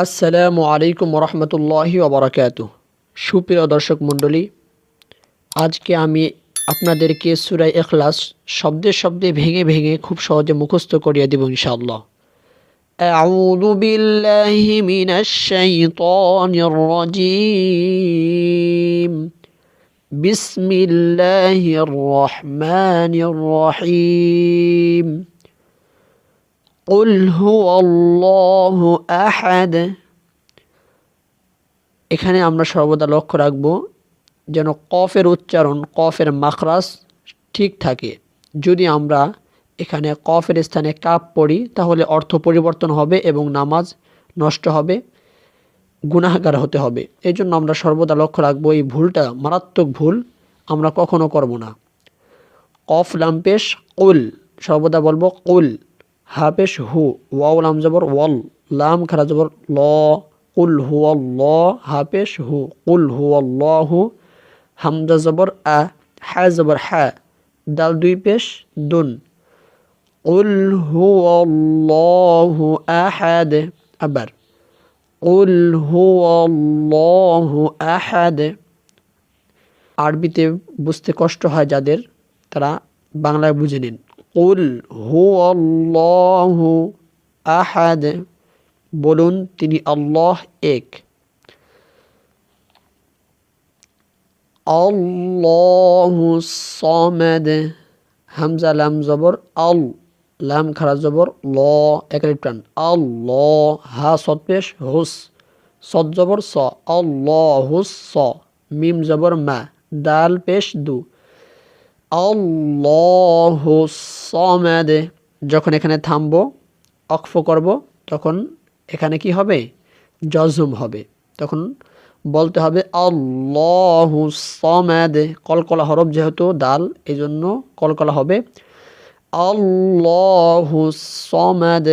আসসালামু আলাইকুম রহমতুল্লাহি ওবরাকাত সুপ্রিয় দর্শক মণ্ডলী আজকে আমি আপনাদেরকে সুরাই এখলাস শব্দে শব্দে ভেঙে ভেঙে খুব সহজে মুখস্থ করিয়ে দেব ইনশাআল্লাহ أعوذ بالله من الشيطان الرجيم بسم الله الرحمن الرحيم قل هو الله أحد এখানে আমরা সর্বদা লক্ষ্য রাখব যেন কফের উচ্চারণ কফের মাখরাস ঠিক থাকে যদি আমরা এখানে কফের স্থানে কাপ পড়ি তাহলে অর্থ পরিবর্তন হবে এবং নামাজ নষ্ট হবে গুনাহগার হতে হবে এই জন্য আমরা সর্বদা লক্ষ্য রাখবো এই ভুলটা মারাত্মক ভুল আমরা কখনো করব না কফ লাম্পেশ কুল সর্বদা বলবো কুল হাফেশ হু, ওয়াও লাম জবর, ওয়াল লাম খারা জবর, ল, কুল হু ল হাফেশ হু, কুল হু ল হু হামজা জবর, আ, হ্যা জবর, হ্যা, দাল দুই পেশ, দুন। কুল হু ল আহাদ, আবার, কুল হু ল আহাদ। আরবিতে বুঝতে কষ্ট হয় যাদের, তারা বাংলায় বুঝে নিন। কুল হু আল্লাহু আহাদ বলুন, তিনি আল্লাহ এক। আল্লাহু সমেদ। হামজা, লাম, জবর, আল। লাম, খারা, জবর, ল একালি টান। আল্লাহ, হা, সৎ, পেশ, হুস। সৎ, জবর, স। আল্লাহ হুস স। মিম, জবর, মা। দাল, পেশ, দু। আল্লাহমেদে যখন এখানে থামবো, অক্ফ করব, তখন এখানে কি হবে? জজম হবে। তখন বলতে হবে আল্লাহু সমাদ। কলকলা হরফ যেহেতু দাল এই জন্য কলকলা হবে আল্লাহু সমাদ।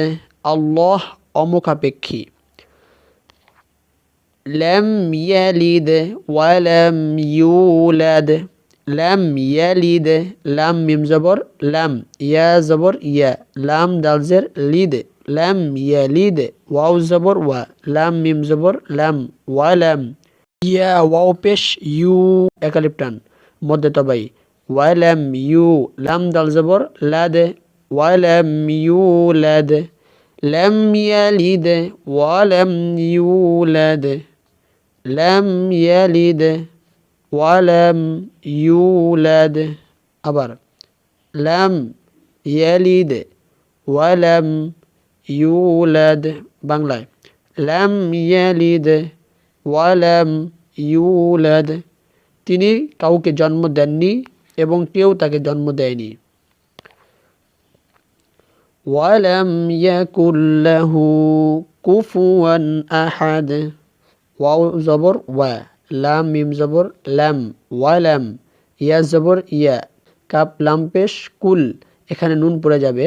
আল্লাহ অমুখাপেক্ষী। ল্যাম ইয়ালিদ ওয়ালাম ইউলাদ। লাম ইয়ালিদ লাম মিম জবর লাম ইয়া জবর ইয়া লাম দালজের লিদ লাম ইয়ালিদ ওয়াও জবর ওয়া লাম মিম জবর লাম ওয়া লাম ইয়া ওয়াও পেশ ইউ একালিপটান মধ্যে তবাই ওয়া লাম ইউ লাম দাল জবর লাদ ওয়া লাম ইউ লাদ লাম ইয়ালিদ ওয়া লাম ইউলাদ লাম ইয়ালিদ ওয়ালাম ইউলাদ, আবার লাম ইয়ালিদ, ওয়ালাম ইউলাদ, বাংলায় লাম ইয়ালিদ, ওয়ালাম ইউলাদ। তিনি কাউকে জন্ম দেননি এবং কেউ তাকে জন্ম দেয়নি। ওয়ালাম ইয়াকুল্লাহু কুফুয়ান আহাদ। ওয়াও জবর ওয়া। লাম মিম জবর ল্যাম ওয়াই ল্যাম ইয়া জবর, ইয়া। কাপ, লাম, পেশ, কুল, এখানে নুন পড়ে যাবে।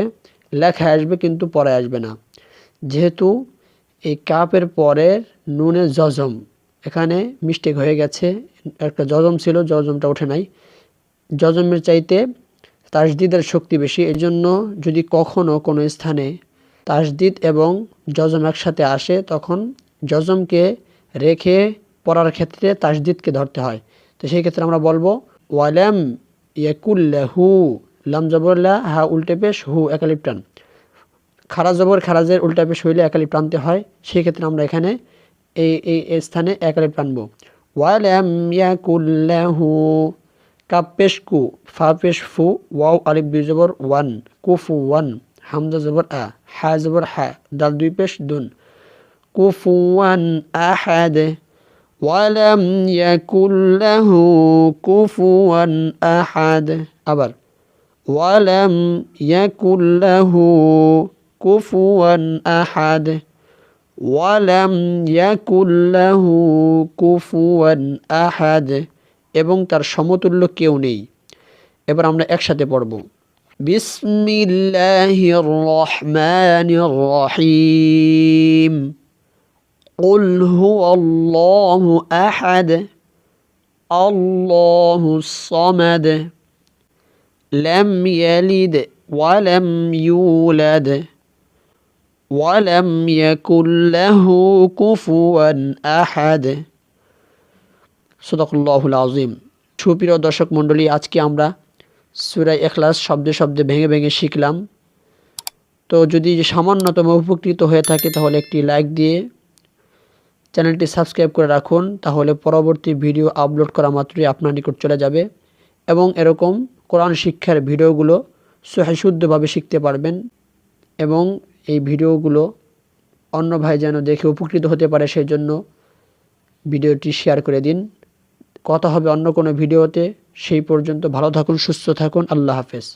লেখা আসবে কিন্তু পরে আসবে না। যেহেতু এই কাপের পরে নুনের জজম, এখানে মিস্টেক হয়ে গেছে। একটা জজম ছিল, জজমটা ওঠে নাই। জজমের চাইতে তাসদিদের শক্তি বেশি। এই জন্য যদি কখনও কোনো স্থানে তাসদিদ এবং জজম একসাথে আসে, তখন জজমকে রেখে পড়ার ক্ষেত্রে তাসদিদকে ধরতে হয়। তো সেই ক্ষেত্রে আমরা বলব, ওয়ালাম ইয়াকুল্লাহু লাম জবরলা হা উল্টে পেশ, হু একালিপ টান। খারাজ জবর খারাজের উল্টা পেশ হইলে একালিপ টানতে হয়। সেই ক্ষেত্রে আমরা এখানে এই এই স্থানে একালিপ টানব। ওয়ালাম ইয়াকুল্লাহু কাপ পেশ কু, ফা পেশ ফু, ওয়াও আলিফ দুই জবর, ওয়ান কুফু ওয়ান, হামজা জবর, আ, হা জবর, হা, দাল দুই পেশ, দুন। কুফুয়ান আহাদ ওয়ালাম ইয়াকুল্লাহু কুফুয়ান আহাদ আবার ওয়ালাম ইয়াকুল্লাহু কুফুয়ান আহাদ ওয়ালাম ইয়াকুল্লাহু কুফুয়ান আহাদ এবং তার সমতুল্য কেউ নেই। এবার আমরা একসাথে পড়ব। বিসমিল্লাহির রহমানির রহিম। قل هو الله احد الله الصمد لم يلد ولم يولد ওয়ালাম ইয়াকুল্লাহু কুফুয়ান আহাদ সদাকুল্লাহুল আজিম সুপ্রিয় দর্শক মণ্ডলী আজকে আমরা সুরাই এখলাস শব্দে শব্দে ভেঙে ভেঙে শিখলাম তো যদি সামান্যতম উপকৃত হয়ে থাকে তাহলে একটি লাইক দিয়ে চ্যানেলটি সাবস্ক্রাইব করে রাখুন, তাহলে পরবর্তী ভিডিও আপলোড করা মাত্রই আপনার নিকট চলে যাবে এবং এরকম কোরআন শিক্ষার ভিডিওগুলো সহিশুদ্ধভাবে শিখতে পারবেন এবং এই ভিডিওগুলো অন্য ভাই যেন দেখে উপকৃত হতে পারে সেই জন্য ভিডিওটি শেয়ার করে দিন। কথা হবে অন্য কোনো ভিডিওতে। সেই পর্যন্ত ভালো থাকুন, সুস্থ থাকুন। আল্লাহ হাফেজ।